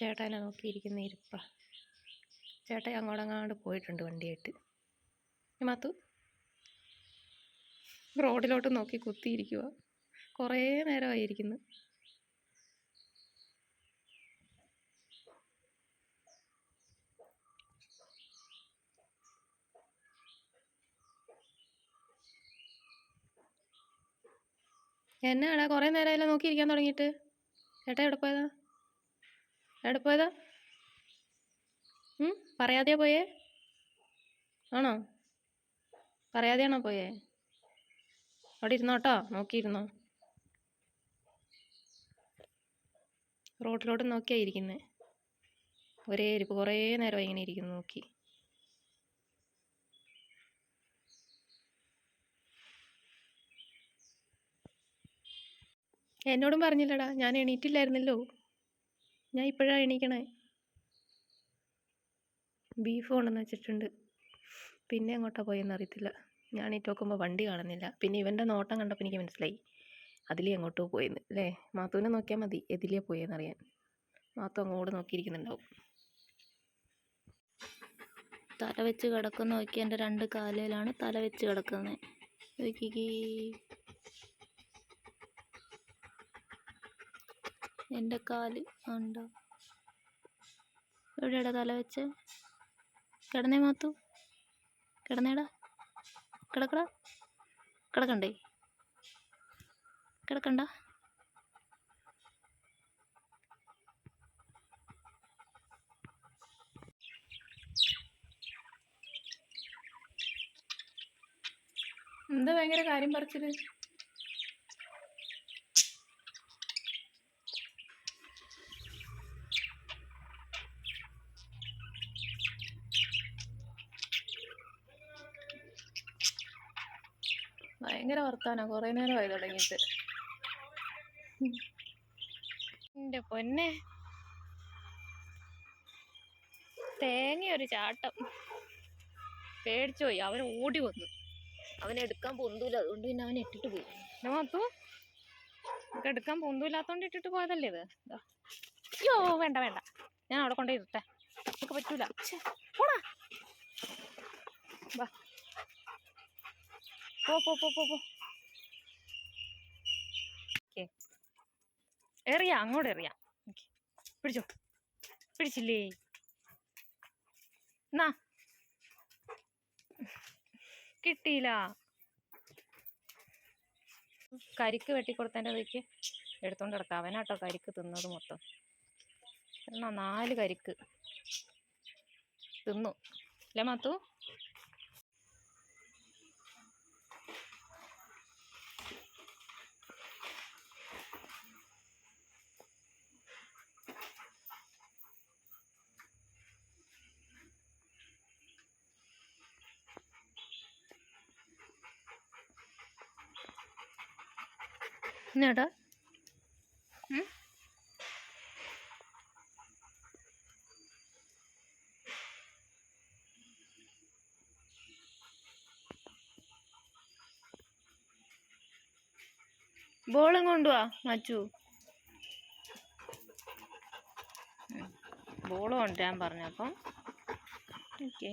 ചേട്ടനെ നോക്കിയിരിക്കുന്ന ഇരിപ്പ. ചേട്ടൻ അങ്ങോട്ടങ്ങാണ്ട് പോയിട്ടുണ്ട് വണ്ടിയായിട്ട്. മാത്തു റോഡിലോട്ട് നോക്കി കുത്തിയിരിക്കുക കുറേ നേരമായിരിക്കുന്നു. എന്നാടാ കുറേ നേരമായല്ലോ നോക്കിയിരിക്കാൻ തുടങ്ങിയിട്ട്. ചേട്ടാ എവിടെ പോയതാ? എവിടെ പോയതാ? പറയാതെയാ പോയേ? ആണോ? പറയാതെയാണോ പോയേ? അവിടെ ഇരുന്നോട്ടോ നോക്കിയിരുന്നോ? റോഡിലോട്ട് നോക്കിയാ ഇരിക്കുന്നേ ഒരേ ഇരിപ്പ് കുറേ നേരം ഇങ്ങനെ ഇരിക്കുന്നു നോക്കി. എന്നോടും പറഞ്ഞില്ലടാ ഞാൻ എണീറ്റില്ലായിരുന്നല്ലോ. ഞാൻ ഇപ്പോഴാണ് എണീക്കണേ. ബീഫ് കൊണ്ടുവന്ന് വെച്ചിട്ടുണ്ട്. പിന്നെ എങ്ങോട്ടാണ് പോയെന്ന് അറിയത്തില്ല. ഞാൻ എണീറ്റ് നോക്കുമ്പോൾ വണ്ടി കാണുന്നില്ല. പിന്നെ ഇവന്റെ നോട്ടം കണ്ടപ്പോൾ എനിക്ക് മനസ്സിലായി. അതിലേ എങ്ങോട്ടോ പോയെന്ന് അല്ലേ? മാത്തുവിനെ നോക്കിയാൽ മതി എതിലേ പോയെന്നറിയാൻ മാത്തു അങ്ങോട്ട് നോക്കിയിരിക്കുന്നുണ്ടാവും. തല വെച്ച് കിടക്കുന്ന നോക്കി എന്റെ രണ്ട് കാലിലാണ് തല വെച്ച് കിടക്കുന്നത് നോക്കിക്കേ. എന്റെ കാൽ. ഉണ്ടോ? എവിടെയാടാ തല വെച്ച്? കിടന്നേ മാത്തു. കിടന്നേടാ. കിടക്കടാ. കിടക്കണ്ടേ? കിടക്കണ്ട. എന്താ ഭയങ്കര കാര്യം പറിച്ചത് ഭയങ്കര വർത്താനാ. കുറേ നേരമായി തുടങ്ങിയിട്ട്. എന്റെ പൊന്നെ. തേങ്ങ ഒരു ചാട്ടം. പേടിച്ചു പോയി. അവൻ ഓടി വന്നു. അവനെ എടുക്കാൻ പൊന്തൂല. അതുകൊണ്ട് പിന്നെ അവൻ ഇട്ടിട്ട് പോയി. എന്നെ മാത്തു എടുക്കാൻ പൊന്തൂല്ലാത്തോണ്ട് ഇട്ടിട്ട് പോയതല്ലേ ഇത്. അയ്യോ വേണ്ട വേണ്ട. ഞാൻ അവിടെ കൊണ്ടുപോയി ഇരുട്ടെ. നമുക്ക് പറ്റൂല. പോ പോ പോ പോ ഓക്കേ. എറിയാ അങ്ങോട്ട് എറിയാം. ഓക്കേ. പിടിച്ചോ. പിടിച്ചില്ലേ? എന്നാ കിട്ടിയില്ല. കരിക്ക് വെട്ടിക്കൊടുത്തതിന്റെ അതിലേക്ക് എടുത്തോണ്ട് കിടക്കാം അവനാട്ടോ കരിക്ക് തിന്നത് മൊത്തം. എന്നാ നാല് കരിക്ക്. തിന്നു. അല്ലേ മാത്തു? എന്നാടാ? ബോളും കൊണ്ടുവാ മച്ചു. ബോൾ കൊണ്ടുവരാൻ പറഞ്ഞപ്പം. ഓക്കെ.